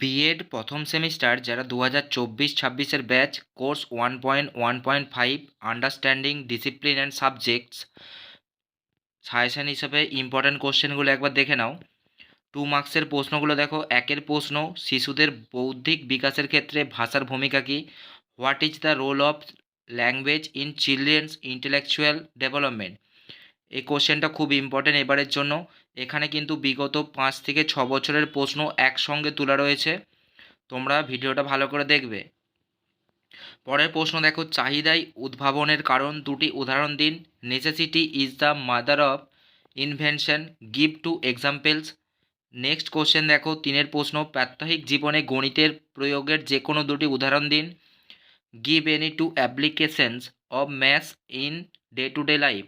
B Ed প্রথম semester যারা দু হাজার চব্বিশ ছাব্বিশের batch course one point one point five understanding discipline and subjects suggestion হিসেবে ইম্পর্ট্যান্ট কোশ্চেনগুলো একবার দেখে নাও। টু মার্কসের প্রশ্নগুলো দেখো, একের প্রশ্ন, শিশুদের বৌদ্ধিক বিকাশের ক্ষেত্রে ভাষার ভূমিকা কী? What is the role of language in children's intellectual development এই কোশ্চেনটা খুব ইম্পর্টেন্ট এবারের জন্য। এখানে কিন্তু বিগত পাঁচ থেকে ছ বছরের প্রশ্ন একসঙ্গে তোলা রয়েছে। তোমরা ভিডিওটা ভালো করে দেখবে। পরের প্রশ্ন দেখো চাহিদাই উদ্ভাবনের কারণ দুটি উদাহরণ দিন। Necessity is the mother of invention give two examples next question দেখো, তিনের প্রশ্ন, প্রাত্যহিক জীবনে গণিতের প্রয়োগের যে কোনো দুটি উদাহরণ দিন। Give any two applications of maths in day to day life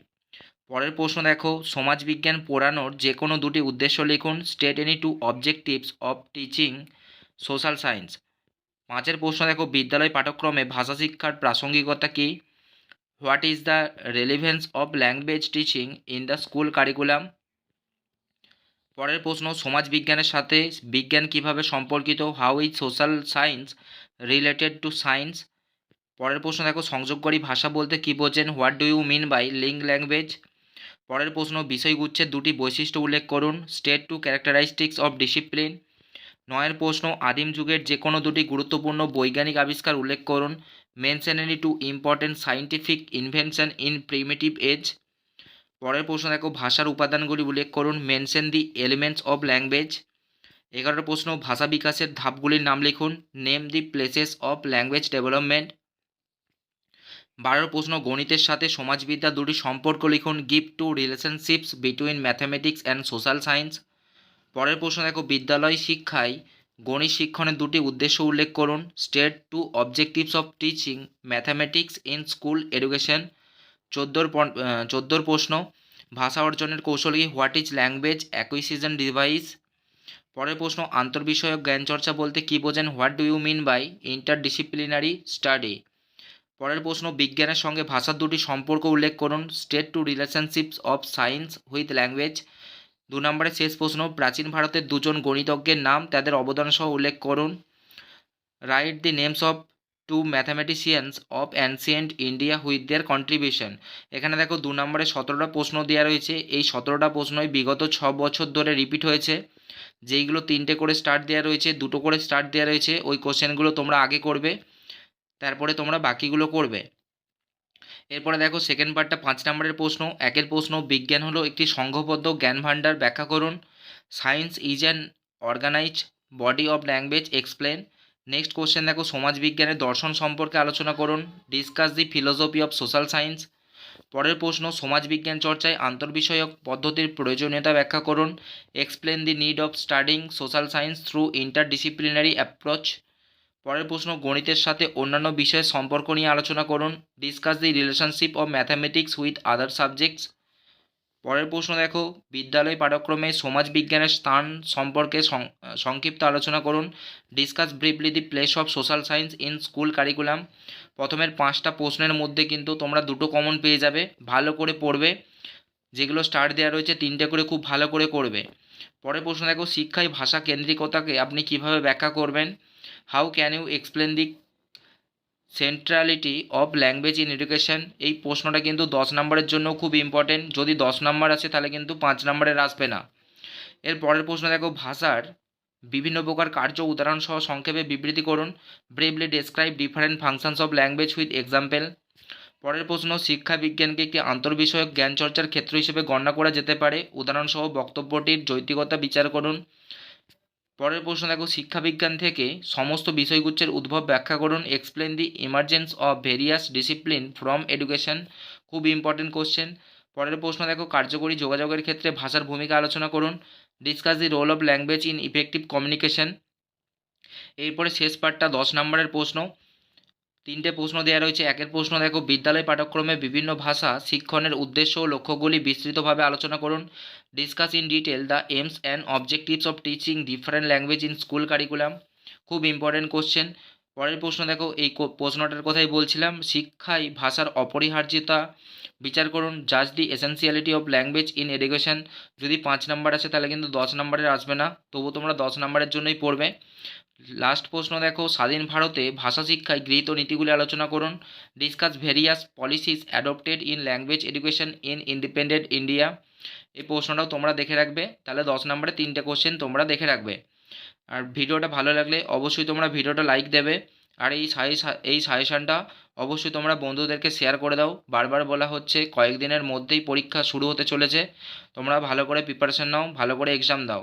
পরের প্রশ্ন দেখো, সমাজবিজ্ঞান পড়ানোর যে কোনো দুটি উদ্দেশ্য লিখুন state any two objectives of teaching social science পাঁচের প্রশ্ন দেখো, বিদ্যালয় পাঠ্যক্রমে ভাষা শিক্ষার প্রাসঙ্গিকতা কী? What is the relevance of language teaching in the school curriculum পরের প্রশ্ন, সমাজবিজ্ঞানের সাথে বিজ্ঞান কীভাবে সম্পর্কিত? How is social science related to science পরের প্রশ্ন দেখো, সংযোগকারী ভাষা বলতে কী বোঝেন? What do you mean by link language পরের প্রশ্ন, বিষয়গুচ্ছের দুটি বৈশিষ্ট্য উল্লেখ করুন। State two characteristics of discipline নয়ের প্রশ্ন, আদিম যুগের যে কোনো দুটি গুরুত্বপূর্ণ বৈজ্ঞানিক আবিষ্কার উল্লেখ করুন। Mention any two important scientific invention in primitive age পরের প্রশ্ন, দেখো, ভাষার উপাদানগুলি উল্লেখ করুন। Mention the elements of language এগারোর প্রশ্ন, ভাষা বিকাশের ধাপগুলির নাম লিখুন। Name the places of language development বারোর প্রশ্ন গণিতের সাথে সমাজবিদ্যা দুটি সম্পর্ক লিখুন give two relationships between mathematics and social science পরের প্রশ্ন দেখো, বিদ্যালয় শিক্ষায় গণিত শিক্ষণের দুটি উদ্দেশ্য উল্লেখ করুন। State two objectives of teaching mathematics in school education চোদ্দোর চোদ্দোর প্রশ্ন, ভাষা অর্জনের কৌশল কি? What is language acquisition device পরের প্রশ্ন আন্তর্বিষয়ক জ্ঞান চর্চা বলতে কী বোঝেন? What do you mean by interdisciplinary study পরের প্রশ্ন, বিজ্ঞানের সঙ্গে ভাষার দুটি সম্পর্ক উল্লেখ করুন। State two relationships of science with language দু নম্বরের শেষ প্রশ্ন, প্রাচীন ভারতের দুজন গণিতজ্ঞের নাম তাদের অবদান সহ উল্লেখ করুন। Write the names of two mathematicians of ancient India with their contribution এখানে দেখো, দু নম্বরে সতেরোটা প্রশ্ন দেওয়া রয়েছে। এই সতেরোটা প্রশ্নই বিগত ছ বছর ধরে রিপিট হয়েছে। যেইগুলো তিনটে করে স্টার্ট দেওয়া রয়েছে, দুটো করে স্টার্ট দেওয়া রয়েছে, ওই কোশ্চেনগুলো তোমরা আগে করবে। তারপরে তোমরা বাকিগুলো করবে। এরপরে দেখো সেকেন্ড পার্টটা পাঁচ নম্বরের প্রশ্ন। একের প্রশ্ন, বিজ্ঞান হলো একটি সংঘবদ্ধ জ্ঞান ভাণ্ডার ব্যাখ্যা করুন। Science is an organise body of language explain next question দেখো সমাজবিজ্ঞানের দর্শন সম্পর্কে আলোচনা করুন। Discuss the philosophy of social science পরের প্রশ্ন, সমাজবিজ্ঞান চর্চায় আন্তর্বিষয়ক পদ্ধতির প্রয়োজনীয়তা ব্যাখ্যা করুন। Explain the need of studying social science through interdisciplinary approach পরের প্রশ্ন, গণিতের সাথে অন্যান্য বিষয়ের সম্পর্ক নিয়ে আলোচনা করুন। Discuss the relationship of mathematics with other subjects পরের প্রশ্ন দেখো, বিদ্যালয় পাঠ্যক্রমে সমাজবিজ্ঞানের স্থান সম্পর্কে সংক্ষিপ্ত আলোচনা করুন। Discuss briefly the place of social science in school curriculum প্রথমের পাঁচটা প্রশ্নের মধ্যে কিন্তু তোমরা দুটো কমন পেয়ে যাবে, ভালো করে পড়বে। যেগুলো স্টার্ট দেওয়া রয়েছে, তিনটে করে খুব ভালো করে করবে। পরের প্রশ্ন দেখো, শিক্ষায় ভাষা কেন্দ্রিকতাকে আপনি কীভাবে ব্যাখ্যা করবেন? How can you explain the centrality of language in education এই প্রশ্নটা কিন্তু দশ নম্বরের জন্য খুব ইম্পর্টেন্ট যদি দশ নম্বর আসে, তাহলে কিন্তু পাঁচ নম্বরের আসবে না। এর পরের প্রশ্ন, দেখো, ভাষার বিভিন্ন প্রকার কার্য উদাহরণ সহ সংক্ষেপে বিবৃতি করুন। Briefly describe different functions of language with example পরের প্রশ্ন, শিক্ষা বিজ্ঞানকে একটি আন্তর্বিষয়ক জ্ঞান চর্চার ক্ষেত্র হিসেবে গণনা করা যেতে পারে। উদাহরণসহ বক্তব্যটির যৌক্তিকতা বিচার করুন। পরের প্রশ্ন দেখো, শিক্ষাবিজ্ঞান থেকে সমস্ত বিষয়গুচ্ছের উদ্ভব ব্যাখ্যা করুন। Explain the emergence of various discipline from education খুব ইম্পর্টেন্ট কোশ্চেন পরের প্রশ্ন দেখো, কার্যকরী যোগাযোগের ক্ষেত্রে ভাষার ভূমিকা আলোচনা করুন। Discuss the role of language in effective communication এরপরে শেষ পার্টটা দশ নম্বরের প্রশ্ন। তিনটে প্রশ্ন দেওয়া রয়েছে। একের প্রশ্ন দেখো, বিদ্যালয় পাঠ্যক্রমে বিভিন্ন ভাষা, শিক্ষণের উদ্দেশ্য ও লক্ষ্যগুলি বিস্তৃতভাবে আলোচনা করুন। Discuss in detail the aims and objectives of teaching different language in school curriculum খুব ইম্পর্টেন্ট কোশ্চেন পরের প্রশ্ন দেখো, এই প্রশ্নটার কথাই বলছিলাম, শিক্ষায় ভাষার অপরিহার্যতা। বিচার করুন জাজ the essentiality of language in education যদি পাঁচ নাম্বার আসে, তাহলে কিন্তু দশ নম্বরের আসবে না তবু তোমরা দশ নম্বরের জন্যই পড়বে। লাস্ট প্রশ্ন দেখো, স্বাধীন ভারতে ভাষা শিক্ষায় গৃহীত নীতিগুলি আলোচনা করুন। Discuss various policies adopted in language education in independent India এই প্রশ্নটাও তোমরা দেখে রাখবে, তাহলে দশ নম্বরে তিনটে কোশ্চেন তোমরা দেখে রাখবে। আর ভিডিওটা ভালো লাগলে অবশ্যই তোমরা ভিডিওটা লাইক দেবে। আর এই সাজেশা এই সাজেশানটা অবশ্যই তোমরা বন্ধুদেরকে শেয়ার করে দাও। বারবার বলা হচ্ছে কয়েকদিনের মধ্যেই পরীক্ষা শুরু হতে চলেছে। তোমরা ভালো করে প্রিপারেশান নাও, ভালো করে এক্সাম দাও।